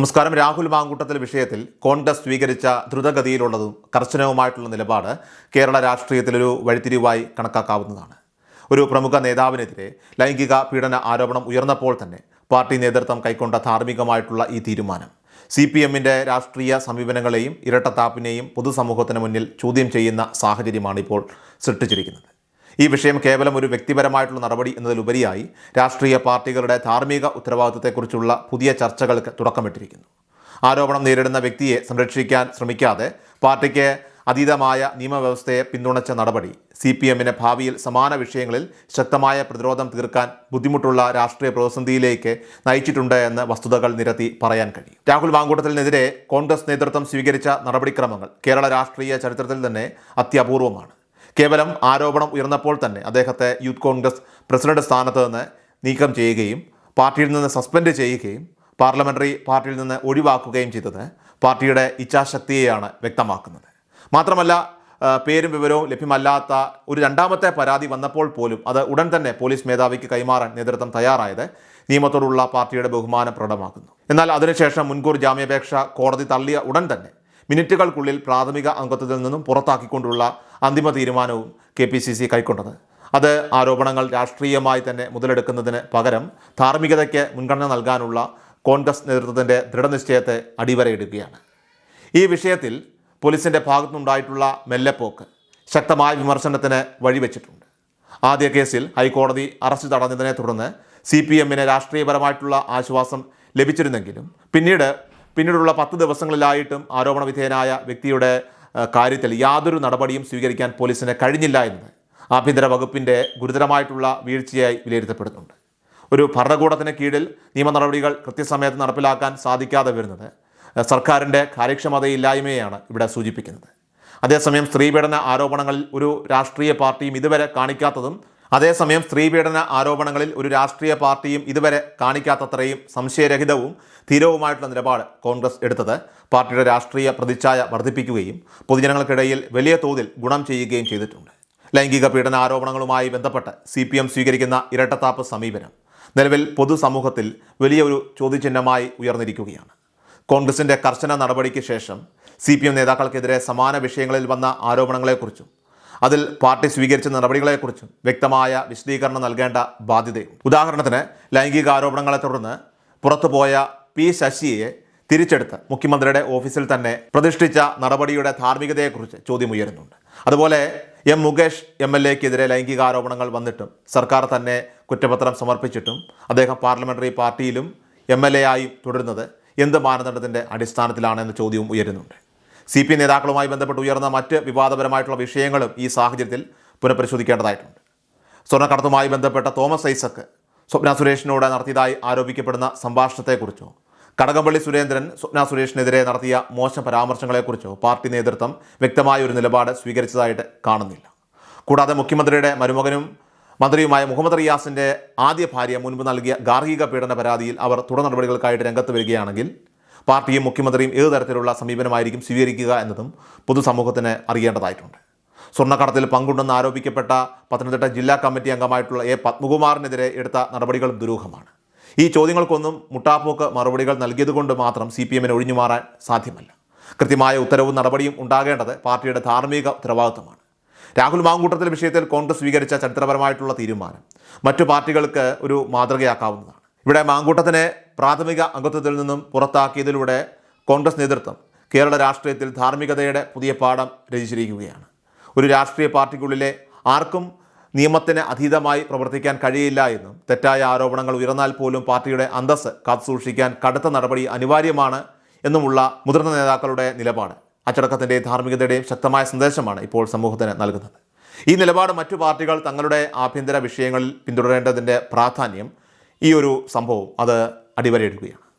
നമസ്കാരം. രാഹുൽ മാങ്കൂട്ടത്തിൽ വിഷയത്തിൽ കോൺഗ്രസ് സ്വീകരിച്ച ദ്രുതഗതിയിലുള്ളതും കർശനവുമായിട്ടുള്ള നിലപാട് കേരള രാഷ്ട്രീയത്തിലൊരു വഴിത്തിരിവായി കണക്കാക്കാവുന്നതാണ്. ഒരു പ്രമുഖ നേതാവിനെതിരെ ലൈംഗിക പീഡന ആരോപണം ഉയർന്നപ്പോൾ തന്നെ പാർട്ടി നേതൃത്വം കൈക്കൊണ്ട ധാർമ്മികമായിട്ടുള്ള ഈ തീരുമാനം. സി പി എമ്മിന്റെ രാഷ്ട്രീയ സമീപനങ്ങളെയും ഇരട്ടത്താപ്പിനെയും പൊതുസമൂഹത്തിന് മുന്നിൽ ചോദ്യം ചെയ്യുന്ന സാഹചര്യമാണ് ഇപ്പോൾ സൃഷ്ടിച്ചിരിക്കുന്നത്. ഈ വിഷയം കേവലം ഒരു വ്യക്തിപരമായിട്ടുള്ള നടപടി എന്നതിലുപരിയായി രാഷ്ട്രീയ പാർട്ടികളുടെ ധാർമ്മിക ഉത്തരവാദിത്തത്തെക്കുറിച്ചുള്ള പുതിയ ചർച്ചകൾക്ക് തുടക്കമിട്ടിരിക്കുന്നു. ആരോപണം നേരിടുന്ന വ്യക്തിയെ സംരക്ഷിക്കാൻ ശ്രമിക്കാതെ പാർട്ടിക്ക് അതീതമായ നിയമവ്യവസ്ഥയെ പിന്തുണച്ച നടപടി സി പി എമ്മിന് ഭാവിയിൽ സമാന വിഷയങ്ങളിൽ ശക്തമായ പ്രതിരോധം തീർക്കാൻ ബുദ്ധിമുട്ടുള്ള രാഷ്ട്രീയ പ്രതിസന്ധിയിലേക്ക് നയിച്ചിട്ടുണ്ട് എന്ന് വസ്തുതകൾ നിരത്തി പറയാൻ കഴിയും. രാഹുൽ വാങ്കൂട്ടത്തിനെതിരെ കോൺഗ്രസ് നേതൃത്വം സ്വീകരിച്ച നടപടിക്രമങ്ങൾ കേരള രാഷ്ട്രീയ ചരിത്രത്തിൽ തന്നെ അത്യപൂർവമാണ്. കേവലം ആരോപണം ഉയർന്നപ്പോൾ തന്നെ അദ്ദേഹത്തെ യൂത്ത് കോൺഗ്രസ് പ്രസിഡന്റ് സ്ഥാനത്ത് നിന്ന് നീക്കം ചെയ്യുകയും പാർട്ടിയിൽ നിന്ന് സസ്പെൻഡ് ചെയ്യുകയും പാർലമെന്ററി പാർട്ടിയിൽ നിന്ന് ഒഴിവാക്കുകയും ചെയ്തത് പാർട്ടിയുടെ ഇച്ഛാശക്തിയെയാണ് വ്യക്തമാക്കുന്നത്. മാത്രമല്ല പേരും വിവരവും ലഭ്യമല്ലാത്ത ഒരു രണ്ടാമത്തെ പരാതി വന്നപ്പോൾ പോലും അത് ഉടൻ തന്നെ പോലീസ് മേധാവിക്ക് കൈമാറാൻ നേതൃത്വം തയ്യാറായത് നിയമത്തോടുള്ള പാർട്ടിയുടെ ബഹുമാനം പ്രകടമാക്കുന്നു എന്നാൽ അതിനുശേഷം മുൻകൂർ ജാമ്യാപേക്ഷ കോടതി തള്ളിയ ഉടൻ തന്നെ മിനിറ്റുകൾക്കുള്ളിൽ പ്രാഥമിക അംഗത്വത്തിൽ നിന്നും പുറത്താക്കിക്കൊണ്ടുള്ള അന്തിമ തീരുമാനവും കെ പി സി സി കൈക്കൊണ്ടത്. അത് ആരോപണങ്ങൾ രാഷ്ട്രീയമായി തന്നെ മുതലെടുക്കുന്നതിന് പകരം ധാർമ്മികതയ്ക്ക് മുൻഗണന നൽകാനുള്ള കോൺഗ്രസ് നേതൃത്വത്തിന്റെ ദൃഢനിശ്ചയത്തെ അടിവരയിടുകയാണ്. ഈ വിഷയത്തിൽ പോലീസിന്റെ ഭാഗത്തുനിന്നുണ്ടായിട്ടുള്ള മെല്ലെപ്പോക്ക് ശക്തമായ വിമർശനത്തിന് വഴിവെച്ചിട്ടുണ്ട്. ആദ്യ കേസിൽ ഹൈക്കോടതി അറസ്റ്റ് തടഞ്ഞതിനെ തുടർന്ന് സി പി എമ്മിന് രാഷ്ട്രീയപരമായിട്ടുള്ള ആശ്വാസം ലഭിച്ചിരുന്നെങ്കിലും പിന്നീട് പിന്നീടുള്ള പത്ത് ദിവസങ്ങളിലായിട്ടും ആരോപണ വിധേയനായ വ്യക്തിയുടെ കാര്യത്തിൽ യാതൊരു നടപടിയും സ്വീകരിക്കാൻ പോലീസിന് കഴിഞ്ഞില്ല എന്ന് ആഭ്യന്തര വകുപ്പിന്റെ ഗുരുതരമായിട്ടുള്ള വീഴ്ചയായി വിലയിരുത്തപ്പെടുന്നുണ്ട്. ഒരു ഭരണകൂടത്തിന് കീഴിൽ നിയമ നടപടികൾ കൃത്യസമയത്ത് നടപ്പിലാക്കാൻ സാധിക്കാതെ വരുന്നത് സർക്കാരിന്റെ കാര്യക്ഷമതയില്ലായ്മയാണ് ഇവിടെ സൂചിപ്പിക്കുന്നത്. അതേസമയം സ്ത്രീപീഡന ആരോപണങ്ങളിൽ ഒരു രാഷ്ട്രീയ പാർട്ടിയും ഇതുവരെ കാണിക്കാത്തതും അതേസമയം സ്ത്രീപീഡന ആരോപണങ്ങളിൽ ഒരു രാഷ്ട്രീയ പാർട്ടിയും ഇതുവരെ കാണിക്കാത്തത്രയും സംശയരഹിതവും ധീരവുമായിട്ടുള്ള നിലപാട് കോൺഗ്രസ് എടുത്തത് പാർട്ടിയുടെ രാഷ്ട്രീയ പ്രതിച്ഛായ വർദ്ധിപ്പിക്കുകയും പൊതുജനങ്ങൾക്കിടയിൽ വലിയ തോതിൽ ഗുണം ചെയ്യുകയും ചെയ്തിട്ടുണ്ട്. ലൈംഗിക പീഡന ആരോപണങ്ങളുമായി ബന്ധപ്പെട്ട് സി പി എം സ്വീകരിക്കുന്ന ഇരട്ടത്താപ്പ് സമീപനം നിലവിൽ പൊതുസമൂഹത്തിൽ വലിയൊരു ചോദ്യചിഹ്നമായി ഉയർന്നിരിക്കുകയാണ്. കോൺഗ്രസിന്റെ കർശന നടപടിക്ക് ശേഷം സി പി എം നേതാക്കൾക്കെതിരെ സമാന വിഷയങ്ങളിൽ വന്ന ആരോപണങ്ങളെക്കുറിച്ചും അതിൽ പാർട്ടി സ്വീകരിച്ച നടപടികളെക്കുറിച്ചും വ്യക്തമായ വിശദീകരണം നൽകേണ്ട ബാധ്യതയുണ്ട്. ഉദാഹരണത്തിന് ലൈംഗിക ആരോപണങ്ങളെ തുടർന്ന് പുറത്തുപോയ പി ശശിയെ തിരിച്ചെടുത്ത് മുഖ്യമന്ത്രിയുടെ ഓഫീസിൽ തന്നെ പ്രതിഷ്ഠിച്ച നടപടിയുടെ ധാർമ്മികതയെക്കുറിച്ച് ചോദ്യമുയരുന്നുണ്ട്. അതുപോലെ എം മുകേഷ് എം എൽ എക്കെതിരെ ലൈംഗിക ആരോപണങ്ങൾ വന്നിട്ടും സർക്കാർ തന്നെ കുറ്റപത്രം സമർപ്പിച്ചിട്ടും അദ്ദേഹം പാർലമെന്ററി പാർട്ടിയിലും എം എൽ എ ആയും തുടരുന്നത് എന്ത് മാനദണ്ഡത്തിന്റെ അടിസ്ഥാനത്തിലാണെന്ന ചോദ്യവും ഉയരുന്നുണ്ട്. സി പി നേതാക്കളുമായി ബന്ധപ്പെട്ട് ഉയർന്ന മറ്റ് വിവാദപരമായിട്ടുള്ള വിഷയങ്ങളും ഈ സാഹചര്യത്തിൽ പുനഃപരിശോധിക്കേണ്ടതായിട്ടുണ്ട്. സ്വർണക്കടത്തുമായി ബന്ധപ്പെട്ട തോമസ് ഐസക്ക് സ്വപ്ന സുരേഷിനോട് നടത്തിയതായി ആരോപിക്കപ്പെടുന്ന സംഭാഷണത്തെക്കുറിച്ചോ കടകംപള്ളി സുരേന്ദ്രൻ സ്വപ്ന സുരേഷിനെതിരെ നടത്തിയ മോശം പരാമർശങ്ങളെക്കുറിച്ചോ പാർട്ടി നേതൃത്വം വ്യക്തമായ ഒരു നിലപാട് സ്വീകരിച്ചതായിട്ട് കാണുന്നില്ല. കൂടാതെ മുഖ്യമന്ത്രിയുടെ മരുമകനും മന്ത്രിയുമായ മുഹമ്മദ് റിയാസിന്റെ ആദ്യ ഭാര്യ മുൻപ് നൽകിയ ഗാർഹിക പീഡന പരാതിയിൽ അവർ തുടർ നടപടികൾക്കായിട്ട് രംഗത്ത് വരികയാണെങ്കിൽ പാർട്ടിയും മുഖ്യമന്ത്രിയും ഏത് തരത്തിലുള്ള സമീപനമായിരിക്കും സ്വീകരിക്കുക എന്നതും പൊതുസമൂഹത്തിന് അറിയേണ്ടതായിട്ടുണ്ട്. സ്വർണക്കടത്തിൽ പങ്കുണ്ടെന്ന് ആരോപിക്കപ്പെട്ട പത്തനംതിട്ട ജില്ലാ കമ്മിറ്റി അംഗമായിട്ടുള്ള എ പത്മകുമാറിനെതിരെ എടുത്ത നടപടികൾ ദുരൂഹമാണ്. ഈ ചോദ്യങ്ങൾക്കൊന്നും മുട്ടാപ്പോക്ക് മറുപടികൾ നൽകിയതുകൊണ്ട് മാത്രം സി പി എമ്മിന് ഒഴിഞ്ഞു മാറാൻ സാധ്യമല്ല. കൃത്യമായ ഉത്തരവും നടപടിയും ഉണ്ടാകേണ്ടത് പാർട്ടിയുടെ ധാർമ്മിക ഉത്തരവാദിത്വമാണ്. രാഹുൽ മാങ്കൂട്ടത്തിൽ വിഷയത്തിൽ കോൺഗ്രസ് സ്വീകരിച്ച ചരിത്രപരമായിട്ടുള്ള തീരുമാനം മറ്റു പാർട്ടികൾക്ക് ഒരു മാതൃകയാക്കാവുന്നതാണ്. ഇവിടെ മാങ്കൂട്ടത്തിനെ പ്രാഥമിക അംഗത്വത്തിൽ നിന്നും പുറത്താക്കിയതിലൂടെ കോൺഗ്രസ് നേതൃത്വം കേരള രാഷ്ട്രീയത്തിൽ ധാർമ്മികതയുടെ പുതിയ പാഠം രചിച്ചിരിക്കുകയാണ്. ഒരു രാഷ്ട്രീയ പാർട്ടിക്കുള്ളിലെ ആർക്കും നിയമത്തിന് അതീതമായി പ്രവർത്തിക്കാൻ കഴിയില്ല എന്നും തെറ്റായ ആരോപണങ്ങൾ ഉയർന്നാൽ പോലും പാർട്ടിയുടെ അന്തസ്സ് കാത്തുസൂക്ഷിക്കാൻ കടുത്ത നടപടി അനിവാര്യമാണ് എന്നുമുള്ള മുതിർന്ന നേതാക്കളുടെ നിലപാട് അച്ചടക്കത്തിന്റെയും ധാർമ്മികതയുടെയും ശക്തമായ സന്ദേശമാണ് ഇപ്പോൾ സമൂഹത്തിന് നൽകുന്നത്. ഈ നിലപാട് മറ്റു പാർട്ടികൾ തങ്ങളുടെ ആഭ്യന്തര വിഷയങ്ങളിൽ പിന്തുടരേണ്ടതിന്റെ പ്രാധാന്യം ഈ ഒരു സംഭവം അത് അടിവരയിടുകയാണ്.